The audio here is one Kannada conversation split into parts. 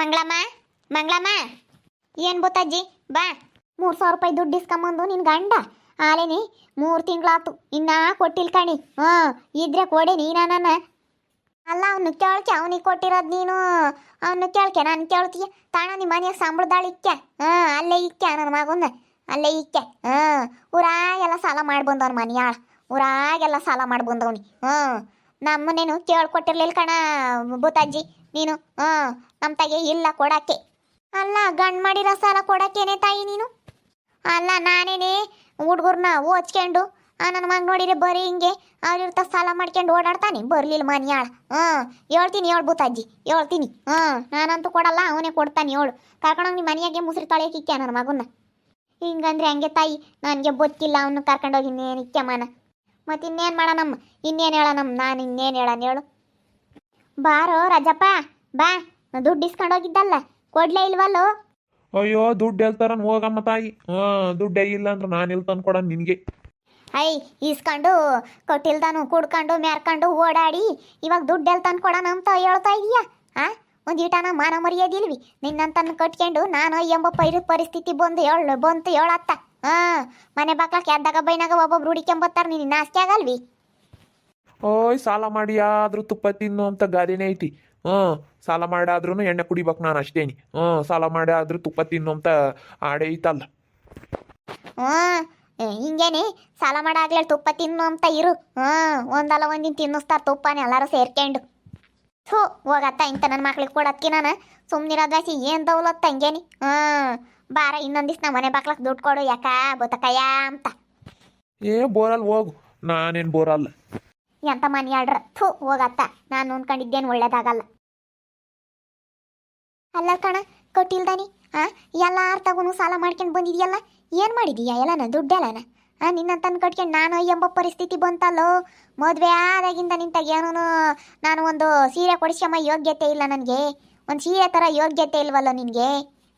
ಮಂಗಳಮ್ಮ ಮಂಗಳಮ್ಮ. ಏನು ಗೊತ್ತಜ್ಜಿ ಬಾ. ಮೂರು ಸಾವಿರ ರೂಪಾಯಿ ದುಡ್ಡು ಇಸ್ಕೊಂಬಂದು ನಿನ್ನ ಗಂಡ. ಆಲೇನಿ, ಮೂರು ತಿಂಗಳಾತು. ಇನ್ನೂ ಕೊಟ್ಟಿಲ್ ಕಣಿ. ಹಾಂ, ಇದ್ರೆ ಕೊಡಿ ನೀನ ಅಲ್ಲ, ಅವನು ಕೇಳ್ಕೆ ಅವನಿಗೆ ಕೊಟ್ಟಿರೋದು ನೀನು. ಅವನು ಕೇಳ್ಕೆ, ನಾನು ಕೇಳ್ತೀಯ? ತಾಣ ನಿಮ್ಮ ಮನೆಯಾಗ ಸಂಬಳದಾಳು ಇಕ್ಕೆ ಹಾಂ, ಅಲ್ಲೇ ಇಕ್ಕೆ ನನ್ನ ಮಗನ ಅಲ್ಲೇ ಇಕ್ಕೆ ಹಾಂ, ಊರಾಗೆಲ್ಲ ಸಾಲ ಮಾಡಿ ಬಂದವನ ಮನೆಯಾಳ. ಊರಾಗೆಲ್ಲ ಸಾಲ ಮಾಡಿ ಬಂದವನಿ ಹಾಂ. ನಮ್ಮನೇನು ಕೇಳ್ಕೊಟ್ಟಿರ್ಲಿಲ್ಲ ಕಣ ಭೂತಾಜ್ಜಿ ನೀನು ಹಾಂ ನಮ್ಮ ತಾಯಿ ಇಲ್ಲ ಕೊಡಕ್ಕೆ. ಅಲ್ಲ, ಗಂಡು ಮಾಡಿರೋ ಸಾಲ ಕೊಡಕ್ಕೇನೆ ತಾಯಿ ನೀನು? ಅಲ್ಲ, ನಾನೇನೆ ಹುಡುಗರ್ನ ಓಚ್ಕೊಂಡು, ಆ ನನ್ನ ಮಗ ನೋಡಿರಿ ಬರಿ ಹಿಂಗೆ ಅವ್ರಿರ್ತ ಸಾಲ ಮಾಡ್ಕೊಂಡು ಓಡಾಡ್ತಾನೆ. ಬರ್ಲಿಲ್ಲ ಮನ್ಯಾಳ ಹಾಂ ಹೇಳ್ತೀನಿ ಹೇಳ್ಬೂತಾಜ್ಜಿ ಹೇಳ್ತೀನಿ. ಹಾಂ ನಾನಂತೂ ಕೊಡಲ್ಲ, ಅವನೇ ಕೊಡ್ತಾನೆ ಹೇಳು. ಕರ್ಕೊಂಡೋಗಿ ನಿಮ್ಮ ಮನೆಯಾಗೆ ಮುಸ್ರಿ ಕಿಕ್ಕ ನನ್ನ ಮಗನ್ನ. ಹಿಂಗಂದ್ರೆ ಹಂಗೆ ತಾಯಿ, ನನಗೆ ಗೊತ್ತಿಲ್ಲ ಅವನು ಕರ್ಕೊಂಡೋಗಿ ಇನ್ನೇನು ಇಕ್ಕೆಮ್ಮನ ಮತ್ತೆ ಇನ್ನೇನು ಮಾಡೋಣಮ್ಮ ಇನ್ನೇನು ಹೇಳೋಣಮ್ಮ ನಾನು ಇನ್ನೇನು ಹೇಳೋಣ ಹೇಳು. ಬಾರೋ ರಜಪ್ಪ ಬಾ. ದುಡ್ಡು ಇಸ್ಕೊಂಡೋಗಿದ್ದಲ್ಲ ಕೊಡ್ಲೇ ಇಲ್ವಲ್ಲೋ? ಅಯ್ಯೋ ದುಡ್ಡು ಎಲ್ತಾರ ಹೋಗಮ್ಮ ತಾಯಿ. ಆ ದುಡ್ಡೇ ಇಲ್ಲ ಅಂದ್ರೆ ನಾನು ಎಲ್ಲಿ ತಂದ್ಕೊಡ ನಿನಗೆ? ಐ ಇಸ್ಕೊಂಡು ಕೊಟ್ಟಿಲ್ದಾನು ಕುಡ್ಕೊಂಡು ಮ್ಯಾರ್ಕೊಂಡು ಓಡಾಡಿ ಇವಾಗ ದುಡ್ಡು ಎಲ್ಲಿ ತಂದು ಕೊಡೋಣ ಅಂತ ಹೇಳ್ತಾ ಇದೀಯಾ? ಆ? ಒಂದು ಈಟನ ಮಾನ ಮರ್ಯಾದಿಲ್ವಿ ನಿನ್ನಂತನ್ನು ಕಟ್ಕೊಂಡು ನಾನು ಎಂಬ ಪೈರು ಪರಿಸ್ಥಿತಿ ಬಂದು ಹೇಳು ಬಂತು ಹೇಳತ್ತ. ಹಾಂ ಮನೆ ಬಾಕ್ಲಕ್ಕೆ ಎದ್ದಾಗ ಬೈನಾಗ ಒಬ್ಬೊಬ್ರು ಹುಡಿಕೊಂಬತ್ತಾರ ನೀನು ನಾಸ್ತಿ ಆಗಲ್ವಿ? ಓಯ್ ಸಾಲ ಮಾಡಿ ಆದ್ರೂ ತುಪ್ಪ ತಿನ್ನು ಅಂತ ಗಾದೆನೇ ಐತಿ. ಹಾ ಸಾಲ ಮಾಡಾದ್ರೂ ಎಣ್ಣೆ ಕುಡಿಬೇಕು ನಾನು ಅಷ್ಟೇನಿ. ಹ್ಮ್ ಸಾಲ ಮಾಡಿ ಆದ್ರೂ ತುಪ್ಪ ತಿನ್ನು ಅಂತ ಆಡೇ ಐತಲ್ಲ. ಹ್ಞೂ ಹಿಂಗೇನೆ ಸಾಲ ಮಾಡಾಗ್ಲೇ ತುಪ್ಪ ತಿನ್ನು ಅಂತ ಇರು. ಹಾ ಒಂದಲ್ಲ ಒಂದಿನ ತಿನ್ನಿಸ್ತಾರ ತುಪ್ಪನೆ ಎಲ್ಲರೂ ಸೇರ್ಕೊಂಡು. ಥೂ ಹೋಗತ್ತ ಇಂತ ನನ್ನ ಮಕ್ಳಿಗೆ ಕೊಡತ್ಕಿ ನಾನು. ಸುಮ್ಮನಿರೋದಾಸಿ ಏನು ದೌಲತ್ತ ಹಂಗೇನಿ? ಹ್ಞೂ ಬಾರ ಇನ್ನೊಂದಿಸ್ ನಮ್ಮ ಮನೆ ಬಾಕ್ಲಕ್ ದುಡ್ಡು ಕೊಡು ಯಾಕ ಬೋತಕಯ್ಯ ಅಂತ. ಏ ಬೋರಲ್ ಹೋಗು. ನಾನೇನು ಬೋರಲ್ಲ ಎಂತ ಮನೆ ಆಡ್ರ? ಥೂ ಹೋಗತ್ತ. ನಾನು ಅನ್ಕೊಂಡಿದ್ದೇನು ಒಳ್ಳೇದಾಗಲ್ಲ. ಅಲ್ಲ ಕಣ ಕೊಟ್ಟಿಲ್ದಾನಿ? ಆ ಎಲ್ಲ ತಗೊಂಡು ಸಾಲ ಮಾಡ್ಕೊಂಡು ಬಂದಿದ್ಯಲ್ಲ? ಏನು ಮಾಡಿದೀಯಾ ಎಲ್ಲನ ದುಡ್ಡೆಲ್ಲನ ನಿನ್ನ ತಂದ್ ಕಟ್ಕೊಂಡು ನಾನು ಎಂಬ ಪರಿಸ್ಥಿತಿ ಬಂತಲ್ಲೋ? ಮದುವೆ ಆದಾಗಿಂದ ನಿಂತಾಗ ಏನೂ ನಾನು ಒಂದು ಸೀರೆ ಕೊಡಿಸ್ಕೊಂಬ ಯೋಗ್ಯತೆ ಇಲ್ಲ ನನಗೆ. ಒಂದು ಸೀರೆ ಥರ ಯೋಗ್ಯತೆ ಇಲ್ವಲ್ಲ ನಿನಗೆ?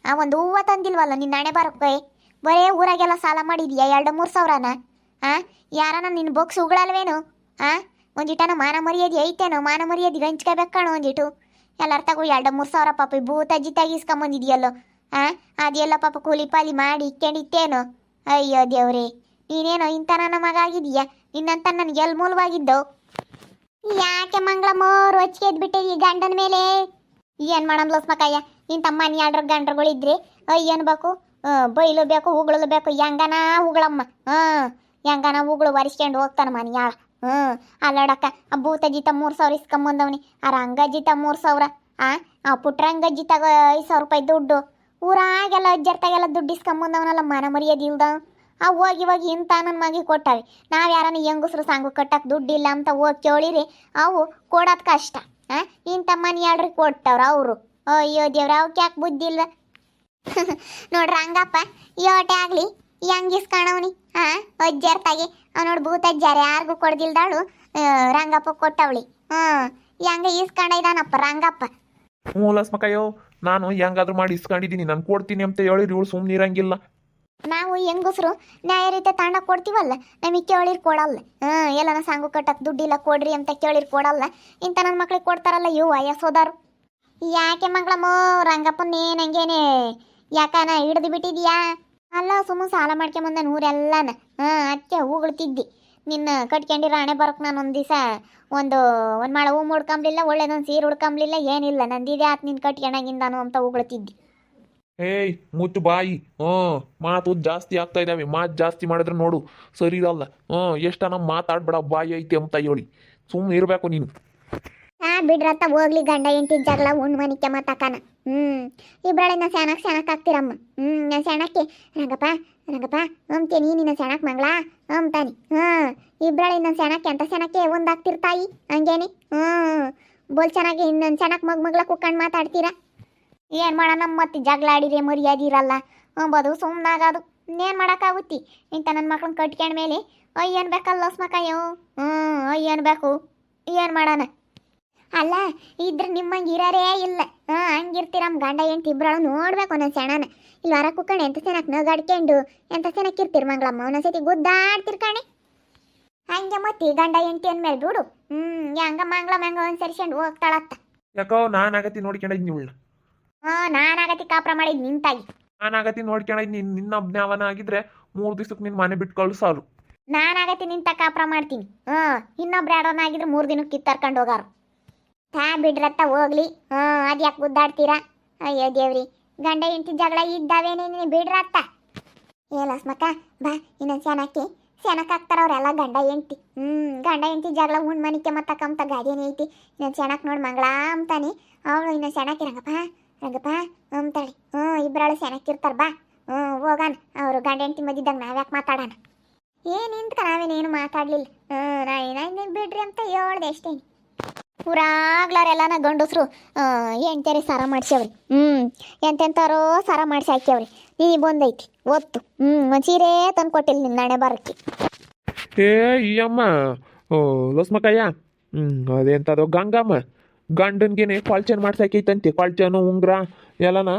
ಆ, ಒಂದು ಹೂವ ತಂದಿಲ್ವಲ್ಲ ನಿನ್ನ ಹಣೆ ಬರೋಕ್ಕೆ ಬರೇ ಊರಾಗೆಲ್ಲ ಸಾಲ ಮಾಡಿದ್ಯಾ ಎರಡು ಮೂರು ಸಾವಿರನ? ಆ, ಯಾರನ ನಿನ್ನ ಬೊಕ್ಸ್ ಉಗಳಲ್ವೇನು? ಆ ಒಂದಿಟನ ಮಾನ ಮರ್ಯಾದಿ ಐತೇನೋ? ಮಾನ ಮರ್ಯಾದಿ ಹಂಚ್ಕೋಬೇಕು ಕಣೋ ಒಂದಿಟ್ಟು. ಎಲ್ಲರ ತಗೋ ಎರಡು ಮೂರು ಸಾವಿರ ಪಾಪ ಭೂತ ಭೂತಜ್ಜಿ ತೆಗಿಸ್ಕೊಂಬಂದಿದ್ಯಲ್ಲೋ? ಆ, ಅದೆಲ್ಲ ಪಾಪ ಕೂಲಿ ಪಾಲಿ ಮಾಡಿ ಇಕ್ಕೊಂಡಿತ್ತೇನೋ? ಅಯ್ಯೋ ದೇವ್ರೇ, ನೀನೇನೋ ಇಂಥ ನನ್ನ ಮಗ ಆಗಿದೀಯ ನಿನ್ನಂತ ನನಗೆ ಎಲ್ ಮೂಲವಾಗಿದ್ದವು ಯಾಕೆ ಮಂಗಳಮ್ಮ ರೋಚಿಗೆ ಈ ಗಂಡನ ಮೇಲೆ? ಏನು ಮಾಡಮ್ ಲೋಸ್ಮಕಯ್ಯ ಇಂಥ ಮನೆ ಆಡ್ರ ಗಂಡ್ರಗಳು ಅಯ್ಯ ಅನ್ಬೇಕು ಬೇಕು? ಬೈಲು ಬೇಕು, ಉಗುಳಲು ಬೇಕು, ಹೆಂಗನ ಉಗಳಮ್ಮ ಹಾಂ ಹೆಂಗನ ಉಗುಳು ಒರೆಸ್ಕೊಂಡು ಹೋಗ್ತಾನೆ ಮನೆಯಾಳ ಹ್ಞೂ ಅಲ್ಲಾಡಕ್ಕ, ಆ ಭೂತಜಿತ ಮೂರು ಸಾವಿರ ಇಸ್ಕೊಂಬಂದವನಿ, ಆ ರಂಗಜಿತ ಮೂರು ಸಾವಿರ, ಆ ಆ ಪುಟ್ರಂಗಜ್ಜಿತಾಗ ಐದು ಸಾವಿರ ರೂಪಾಯಿ ದುಡ್ಡು, ಊರಾಗೆಲ್ಲ ಅಜ್ಜರ್ತಾಗೆಲ್ಲ ದುಡ್ಡು ಇಸ್ಕೊಂಬಂದವನಲ್ಲ ಮನ ಮರ್ಯಾದಿಲ್ದ ಆ ಹೋಗಿ ಹೋಗಿ ಇಂಥ ನನ್ನ ಮಗಿ ಕೊಟ್ಟಾವೆ ನಾವು ಯಾರನ್ನ ಹೆಂಗಸ್ರು ಸಾಂಗು ಕಟ್ಟಕ್ಕೆ ದುಡ್ಡಿಲ್ಲ ಅಂತ ಹೋಗಿ ಕೇಳಿರಿ, ಅವು ಕೊಡೋದು ಕಷ್ಟ ಆ ಇಂಥ ಮನೆ ಕೊಟ್ಟವ್ರು ಅವರು. ಅಯ್ಯೋ ದೇವ್ರ ಅವಕ್ಕೆ ಯಾಕೆ ಬುದ್ಧಿ ನೋಡ್ರ ನೋಡ್ರಿ ರಂಗಪ್ಪ ಯೋಟೆ ಆಗ್ಲಿ ಹೆಂಗ್ ಹಾಂ ಅಜ್ಜರ್ತಾಗೆ ಅವ್ ನೋಡಿ ಭೂತಜ್ಜಾರ ಯಾರಿಗೂ ಕೊಡ್ದಿಲ್ದಾಳು ರಂಗಪ್ಪ ಕೊಟ್ಟವಳಿ. ಹ್ಮ್ ಹೆಂಗ ಇಸ್ಕೊಂಡ ಇದಾನಪ್ಪ ರಂಗಪ್ಪ. ಹ್ಞೂ ಲಸ್ಮಕಯ್ಯೋ ನಾನು ಹೆಂಗಾದ್ರೂ ಮಾಡಿ ಇಸ್ಕೊಂಡಿದ್ದೀನಿ ನಾನು ಕೊಡ್ತೀನಿ ಅಂತ ಹೇಳಿರಿ ಇವಳು ಸುಮ್ಮನೆ ಇರಂಗಿಲ್ಲ. ನಾವು ಹೆಂಗಸ್ರು ನ್ಯಾಯ ರೀತಿ ತಾಂಡ ಕೊಡ್ತೀವಲ್ಲ ನಮಗೆ ಕೇಳಿರ್ ಕೊಡಲ್ಲ. ಹ್ಮ್ ಎಲ್ಲನ ಸಾಂಗು ಕಟ್ಟಕ್ ದುಡ್ಡಿಲ್ಲ ಕೊಡ್ರಿ ಅಂತ ಕೇಳಿರ್ ಕೊಡಲ್ಲ. ಇಂಥ ನನ್ನ ಮಕ್ಳಿಗೆ ಕೊಡ್ತಾರಲ್ಲ ಇವು ವಯಸ್ಸೋದಾರು ಯಾಕೆ ಮಂಗಳಮ್ಮ ರಂಗಪ್ಪನ ಹಂಗೇನೆ? ಯಾಕನ ಹಿಡ್ದು ಬಿಟ್ಟಿದ್ಯಾ? ಅಲ್ಲ ಸುಮ್ಮ ಸಾಲ ಮಾಡ್ಕೊಂಬಂದ ನೂರೆಲ್ಲನ ಹಾಂ ಅತ್ತೆ ಹೂಗಳ್ತಿದ್ದಿ. ನಿನ್ನ ಕಟ್ಕೊಂಡಿರೋ ಹಣೆ ಬರೋಕೆ ನಾನು ಒಂದು ದಿವಸ ಒಂದು ಒಂದು ಮಾಡ ಹೂ ಮುಡ್ಕೊಂಬ್ಲಿಲ್ಲ, ಒಳ್ಳೇದೊಂದು ಸೀರೆ ಉಡ್ಕೊಂಬ್ಲಿಲ್ಲ, ಏನಿಲ್ಲ. ನಂದಿದೆ ಆತ್ ನಿನ್ನ ಕಟ್ಕೊಂಡಾಗಿಂದಾನು ಅಂತ ಉಗುಳ್ತಿದ್ದಿ ಏಯ್, ಮುಚ್ಚು ಬಾಯಿ. ಹ್ಞೂ ಮಾತು ಜಾಸ್ತಿ ಆಗ್ತಾ ಇದ್ದಾವೆ ಮಾತು ಜಾಸ್ತಿ ಮಾಡಿದ್ರೆ ನೋಡು, ಸರಿ ಇರಲ್ಲ. ಹ್ಞೂ ಎಷ್ಟನ ಮಾತಾಡ್ಬೇಡ ಬಾಯಿ ಐತೆ ಅಂತ ಹೇಳಿ. ಸುಮ್ಮನೆ ಇರಬೇಕು ನೀನು. ಬಿಡ್ರತ್ತ ಹೋಗ್ಲಿ ಗಂಡ ಎಂಟಿನ ಜಗಳ, ಉಣ್ ಮನಿಕೆ ಮಾತಾಕನ ಹ್ಮ್. ನಾ ಸೆಣಕ್ ಸೆಣಕ್ ಹಾಕ್ತೀರಮ್ಮ ಹ್ಮ್ ನಾನು ಸೆಣಕ್ಕೆ. ರಂಗಪ್ಪ ರಂಗಪ್ಪ ನೀ ನಿನ್ನ ಸೆಣಕ್ ಮಂಗಳ? ಅಂತಾನೆ ಹ್ಞೂ ಇಬ್ಬರಳೆ ಇಬ್ರಳಿನ ಸೆಣಕ್ಕೆ? ಅಂತ ಸೆಣಕ್ಕೆ ಒಂದಾಗ್ತಿರ್ತಾಯಿ ಹಂಗೇನಿ. ಹ್ಮ್ ಬೋಲ್ ಚೆನ್ನಾಗಿ ಇನ್ನೊಂದು ಸೆಣಕ್ ಮಗ್ ಮಗ್ಲ ಕುಕ್ಕಂಡು ಮಾತಾಡ್ತೀರಾ? ಏನು ಮಾಡೋಣ ಮತ್ತೆ ಜಗಳ ಆಡಿದ್ರೆ ಮರ್ಯಾದೆ ಇರಲ್ಲ. ಅಂಬೋದು ಸುಮ್ಮನಾಗೋದು ಇನ್ನೇನು ಮಾಡೋಕ್ಕಾಗುತ್ತಿ? ಇಂಥ ನನ್ನ ಮಕ್ಳನ್ನ ಕಟ್ಕೊಂಡ್ಮೇಲೆ ಮೇಲೆ? ಬೇಕಲ್ಲ ಲಸ್ಮಕಯ್ಯೋ? ಹ್ಞೂ ಅಯ್ಯ ಅನ್ಬೇಕು ಏನು ಮಾಡೋಣ ಅಲ್ಲ ಇದ್ರ ನಿಮ್ಮಂಗೆ ಇರೋರೇ ಇಲ್ಲ. ಹಾಂ ಹಂಗಿರ್ತೀರಮ್ಮ ಗಂಡ ಹೆಂಡ್ತಿ ಇಬ್ಬರಳು ನೋಡ್ಬೇಕು ಒಂದೊಂದು ಸೆಣನ. ಇಲ್ಲಿ ಹೊರ ಕುಕ್ಕಣೆ ಎಂತ ಸೆನಕ್ ನಗಾಡ್ಕೊಂಡು ಎಂತ ಸೆನಕ್ ಇರ್ತೀರಿ ಮಂಗಳಮ್ಮ? ಒಂದೊಂದ್ಸತಿ ಗುದ್ದಾಡ್ತಿರ್ ಕಣೆ. ಹಂಗೆ ಮತ್ತೆ ಗಂಡ ಹೆಂಡ್ತಿ ಅಂದ್ಮೇಲೆ ಬಿಡು. ಹ್ಮ್ ಹಂಗ ಮಂಗಳಮ್ಮ ಮಂಗ ಒಂದು ಸರಿಸ್ಕೊಂಡು ಹೋಗ್ತಾಳತ್ತ. ಯಾಕೋ ನಾನು ಆಗತಿ ನೋಡ್ಕೊಂಡಿದ್ದೀನಿ ಇವಳನ್ನ ಹಾ ನಾನಾಗತಿ ಕಾಪ್ರ ಮಾಡಿದ್ ನಿಂತಾಗಿ ನಾನಾಗತಿ ಆಗತಿ ನಿನ್ ನಿನ್ನ ಅಜ್ಞಾವನ ಆಗಿದ್ರೆ ಮೂರು ದಿವಸಕ್ಕೆ ನಿನ್ನ ಮನೆ ಬಿಟ್ಕೊಳ್ಳು ಸಾಲು. ನಾನಾಗತಿ ನಿಂತ ಕಾಪ್ರ ಮಾಡ್ತೀನಿ. ಹಾ ಇನ್ನೊಬ್ರು ಆಡೋನಾಗಿದ್ರೆ ಮೂರು ದಿನಕ್ಕೆ ಕಿತ್ತರ್ಕೊಂಡು ಹೋಗಾರು. ತಾ ಬಿಡ್ರತ್ತ ಹೋಗ್ಲಿ. ಹಾ, ಅದು ಯಾಕೆ ಗುದ್ದಾಡ್ತೀರಾ ಅಯ್ಯೋ ದೇವ್ರಿ, ಗಂಡ ಹೆಂಡತಿ ಜಗಳ ಇದ್ದಾವೇನೇ ಬಿಡ್ರತ್ತ. ಏ ಲಸ್ಮಕ್ಕ, ಬಾ, ಇನ್ನೊಂದು ಸ್ಯಾನಕ್ಕೆ ಸೆನಕ್ ಹಾಕ್ತಾರವ್ರೆಲ್ಲ ಗಂಡ ಹೆಂಡತಿ. ಹ್ಮ್, ಗಂಡ ಹೆಂಡತಿ ಜಗಳ ಹುಣ್ಣು ಮನಿಕೆ ಮತ್ತೆ ಕಮ್ತ ಗಾಡಿನೇ ಐತಿ. ಇನ್ನೊಂದು ಸೆನಕ್ ನೋಡಿ ಮಂಗಳ ಅಂತಾನೆ. ಅವಳು ಇನ್ನೊಂದು ಸೆನಕ್ಕೆ ರಂಗಪ್ಪ ರಂಗಪ್ಪ ಅಂತಾಳೆ ಹ್ಞೂ ಇಬ್ಬರಾಳು ಸೆನಕ್ಕಿರ್ತಾರ ಬಾ. ಹ್ಞೂ ಹೋಗಾನ. ಅವರು ಗಂಡ ಹೆಂಡತಿ ಮದ್ದಿದ್ದಾಗ ನಾವ್ಯಾಕೆ ಮಾತಾಡೋಣ? ಏನಿಂತ ನಾವೇನೇನು ಮಾತಾಡಲಿಲ್ಲ. ಹ್ಞೂ ನಾ ಏನಾಯ್ತು ಬಿಡ್ರಿ ಅಂತ ಹೇಳ್ದೆ ಅಷ್ಟೇ ನಾ ಗಂಡಸ್ರು ಎಂಟೇರಿ ಸಾರ ಮಾಡ್ಸ್ಯಾವ್ರಿ. ಹ್ಞೂ ಎಂತೆಂತಾರೋ ಸಾರ ಮಾಡಿಸಿ ಹಾಕ್ಯಾವ್ರಿ. ನೀ ಬಂದೈತಿ ಒತ್ತು. ಹ್ಞೂ ಒಂದು ಸೀರೆ ತಂದು ಕೊಟ್ಟಿಲ್ಲ ನಿನ್ನ ನಾಣೆ ಬರಕ್ಕೆ ಏ ಈ ಅಮ್ಮ ಓ ಲಸ್ಮಕಯ್ಯ. ಹ್ಞೂ ಅದೆಂತದು ಗಂಗಮ್ಮ. ಗಂಡನ್ಗೇನೆ ಕ್ವಾಲ್ಚನ್ ಮಾಡ್ಸಾಕೈತಂತೆ ಕ್ವಾಲ್ಚನು ಉಂಗ್ರ ಎಲ್ಲನ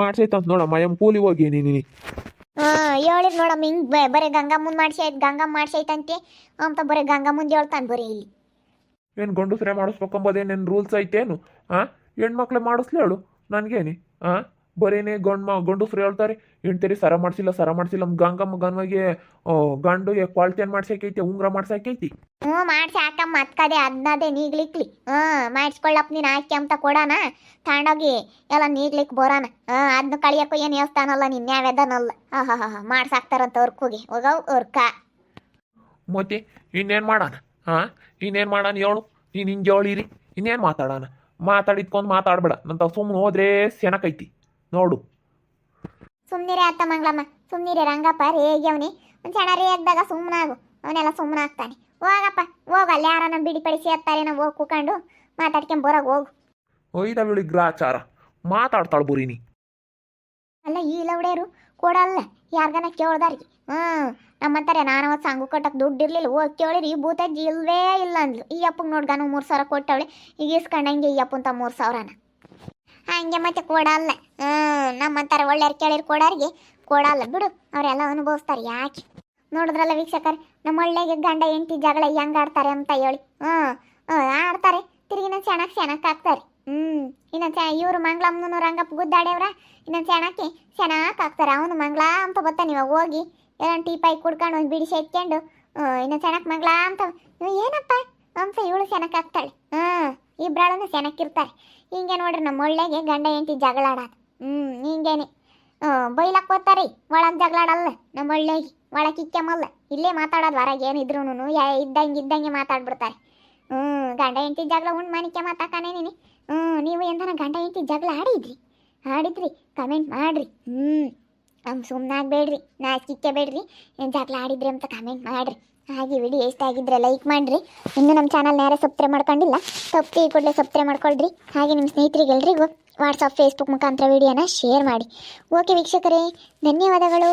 ಮಾಡ್ಸೈತಂತ ನೋಡಮ್ಮ ಎಂ ಕೂಲಿ ಹೋಗಿ ನೀನು ಹಾ ಹೇಳಿರ್ ನೋಡಮ್ಮ ಹಿಂಗೆ ಬರೀ ಗಂಗಮ್ಮನ ಮಾಡ್ಸಿ ಆಯ್ತು ಗಂಗಮ್ಮ ಮಾಡ್ಸೈತಂತೆ ಅಂತ ಬರೀ ಗಂಗಮ್ಮಂದು ಹೇಳ್ತಾನೆ ಬರೀ ಇಲ್ಲಿ. ಏನು ಗಂಡಸ್ರೆ ಮಾಡಿಸ್ಬೇಕಂಬೋದೇನೇನು ರೂಲ್ಸ್ ಐತೇನು? ಹಾಂ ಹೆಣ್ಮಕ್ಳೆ ಮಾಡಿಸ್ಲಿ ಹೇಳು. ನನಗೇನಿ. ಹಾಂ ಬರೀನೇ ಗಂಡು ಗಂಡಸ್ರು ಹೇಳ್ತಾರೆ ಹೆಣ್ತೇರಿ ಸರ ಮಾಡಿಸಿಲ್ಲ ಸರ ಮಾಡಿಸಿಲ್ಲ. ನಮ್ಮ ಗಂಗಮ್ಮ ಗಂಡು ಗಂಡುಗೆ ಏನು ಮಾಡ್ಸಕ್ಕೈತಿ ಉಂಗ್ರ ಮಾಡ್ಸಕ್ಕೈತಿ ಹ್ಞೂ ಮಾಡ್ಸಿ ಹಾಕಮ್ಮ ಮತ್ಕದೆ ಅದನ್ನದೇ ನೀಗ್ಲಿಕ್ಲಿ. ಹ್ಞೂ ಮಾಡಿಸ್ಕೊಳ್ಳಪ್ಪ ನೀನು ಹಾಕಿ ಅಂತ ಕೊಡೋಣ ತಗೊಂಡೋಗಿ ಎಲ್ಲ ನೀಗ್ಲಿಕ್ ಬರೋಣ. ಹಾಂ ಅದನ್ನ ಕಳಿಯೋಕ್ಕೂ ಏನು ಹೇಳ್ತಾನಲ್ಲ ನಿನ್ನ ಹಾಂ ಹಾಂ ಹಾಂ ಹಾ ಮಾಡ್ಸಾಕ್ತಾರಂತ ಅವ್ರ್ಕುಗೆ ಹೋಗವ್ ಕಾ ಮತ್ತೆ ಇನ್ನೇನು ಮಾಡೋಣ? ಹಾಂ? ಇನ್ನೇನು ಮಾಡೋಣ ಹೇಳು? ನೀನು ಹಿಂಗೆ ಹೇಳಿರಿ. ಇನ್ನೇನು ಮಾತಾಡೋಣ ಮಾತಾಡಿದ್ಕೊಂಡು ಮಾತಾಡ್ಬೇಡ. ನಂತ ಸುಮ್ಮನೆ ಹೋದ್ರೆ ಸೆನಕೈತಿ ನೋಡು. ಸುಮ್ಮನಿರೆ ಅತ್ತ ಮಂಗಳಮ್ಮ. ಸುಮ್ಮನಿರೆ ರಂಗಪ್ಪ ರೇಗ್ಯವನಿ ಒಂದು ಸಣ್ಣ ರೇಗ್ದಾಗ ಸುಮ್ಮನಾಗು ಅವನೆಲ್ಲ ಸುಮ್ಮನಾಗ್ತಾನೆ ಹೋಗಪ್ಪ ಹೋಗು. ಅಲ್ಲಿ ಯಾರನ್ನ ಬಿಡಿಪಡಿಸಿ ಹತ್ತಾರೇನೋ ಹೋಗಿ ಕೂಕೊಂಡು. ಮಾತಾಡ್ಕೊಂಡ್ ಬರೋಗ್ ಹೋಗು. ಒಯ್ದ ಬಿಳಿ ಗ್ರಾಚಾರ. ಮಾತಾಡ್ತಾಳ ಬುರಿನಿ. ಅಲ್ಲ ಈ ಲವಡೇರು ಕೊಡಲ್ಲ. ಯಾರ್ಗನ ಕೇಳ್ದಾರಿ ಹ್ಞೂ ನಮ್ಮಂತಾರೆ ನಾನು ಅವತ್ತು ಸಂಗು ಕಟ್ಟಕ್ಕೆ ದುಡ್ಡು ಇರಲಿಲ್ಲ. ಹೋಗಿ ಕೇಳಿರಿ, ಈ ಭೂತಜ್ಜಿ ಇಲ್ವೇ ಇಲ್ಲ ಅಂದ್ಲು. ಈ ಅಪ್ಪಗೆ ನೋಡ್ಗಾನು ಮೂರು ಸಾವಿರ ಕೊಟ್ಟವಳೆ. ಈಗ ಇಸ್ಕೊಂಡಂಗೆ ಈ ಅಪ್ಪಂತ ಮೂರು ಸಾವಿರನ. ಹಂಗೆ ಮತ್ತೆ ಕೊಡಲ್ಲ. ಹ್ಞೂ ನಮ್ಮಂತಾರೆ ಒಳ್ಳೆಯವ್ರು ಕೇಳಿರಿ ಕೊಡೋರಿಗೆ. ಕೊಡಲ್ಲ. ಬಿಡು, ಅವರೆಲ್ಲ ಅನುಭವಿಸ್ತಾರೆ ಯಾಕೆ? ನೋಡಿದ್ರಲ್ಲ ವೀಕ್ಷಕರು, ನಮ್ಮ ಒಳ್ಳೆಗೆ ಗಂಡ ಹೆಂಡತಿ ಜಗಳ ಹೆಂಗೆ ಆಡ್ತಾರೆ ಅಂತ ಹೇಳಿ. ಹ್ಞೂ ಆಡ್ತಾರೆ. ತಿರುಗಿನ ಚೆನ್ನಾಗಿ ಚೆನ್ನಾಗಿ ಹಾಕ್ತಾರೆ. ಹ್ಞೂ ಇನ್ನೊಂದ್ಸ ಇವರು ಮಂಗಳಮ್ಮನೂ ರಂಗಪ್ಪ ಗುದ್ದಾಡ್ಯವ್ರ ಇನ್ನೊಂದು ಸೆಣಕ್ಕೆ ಚೆನ್ನಾಗಿ ಹಾಕ್ತಾರೆ. ಅವನು ಮಂಗಳ ಅಂತ ಬರ್ತಾನೆ ಇವಾಗ ಹೋಗಿ. ಏನೋ ಟೀ ಪೈ ಕುಡ್ಕೊಂಡು ಒಂದು ಬಿಡಿಸಿ ಎತ್ಕೊಂಡು ಇನ್ನೊಂದು ಸೆಣಕ್ ಮಂಗಳ ಅಂತ ಏನಪ್ಪ? ಅಂತ ಇವಳು ಸೆಣಕ್ ಹಾಕ್ತಾಳೆ. ಹಾಂ ಇಬ್ಬರಾಳನ್ನು ಇರ್ತಾರೆ. ಹಿಂಗೆ ನೋಡ್ರಿ ನಮ್ಮ ಒಳ್ಳೆಗೆ ಗಂಡ ಹೆಂಡತಿ ಜಗಳ ಹ್ಮ್, ಹಿಂಗೇನೆ. ಬೈಲಕ್ಕೆ ಬರ್ತಾರೆ ಒಳಗೆ ಜಗಳ ಆಡಲ್ಲ. ನಮ್ಮ ಒಳ್ಳೆಗೆ. ಒಳಗೆ ಇಕ್ಕಮ್ಮಲ್ಲ ಇಲ್ಲೇ ಮಾತಾಡೋದು ಹೊರಗೆ ಏನಿದ್ರು ಇದ್ದಂಗೆ ಇದ್ದಂಗೆ ಮಾತಾಡ್ಬಿಡ್ತಾರೆ. ಹ್ಞೂ ಗಂಡ ಹೆಂಡತಿ ಜಗಳ ಉಂಡು ಮನಿಕೆ ಮಾತಾಕಾನೆ ನೀನು. ಹ್ಞೂ ನೀವು ಎಂದನ ಗಂಡ ಹೆಂಡತಿ ಜಗಳ ಆಡಿದ್ರಿ? ಆಡಿದ್ರಿ ಕಮೆಂಟ್ ಮಾಡ್ರಿ. ಹ್ಞೂ ಹಂಗೆ ಸುಮ್ಮನಾಗಬೇಡ್ರಿ ನಾಚಿಕೆ ಬೇಡ್ರಿ. ಏನು ಜಗಳ ಆಡಿದ್ರಿ ಅಂತ ಕಮೆಂಟ್ ಮಾಡ್ರಿ. ಹಾಗೆ ವಿಡಿಯೋ ಆಗಿದ್ರೆ ಲೈಕ್ ಮಾಡಿರಿ. ಇನ್ನು ನಮ್ಮ ಚಾನಲ್ ನೇರ ಸಬ್ಸ್ಕ್ರೈಬ್ ಮಾಡ್ಕೊಂಡಿಲ್ಲ ತಪ್ಪಿ ಕೂಡಲೇ ಸಬ್ಸ್ಕ್ರೈಬ್ ಮಾಡ್ಕೊಳ್ರಿ. ಹಾಗೆ ನಿಮ್ಮ ಸ್ನೇಹಿತರಿಗೆ ಎಲ್ರಿಗೂ ವಾಟ್ಸಪ್ ಫೇಸ್ಬುಕ್ ಮುಖಾಂತರ ವಿಡಿಯೋನ ಶೇರ್ ಮಾಡಿ. ಓಕೆ ವೀಕ್ಷಕರೇ, ಧನ್ಯವಾದಗಳು.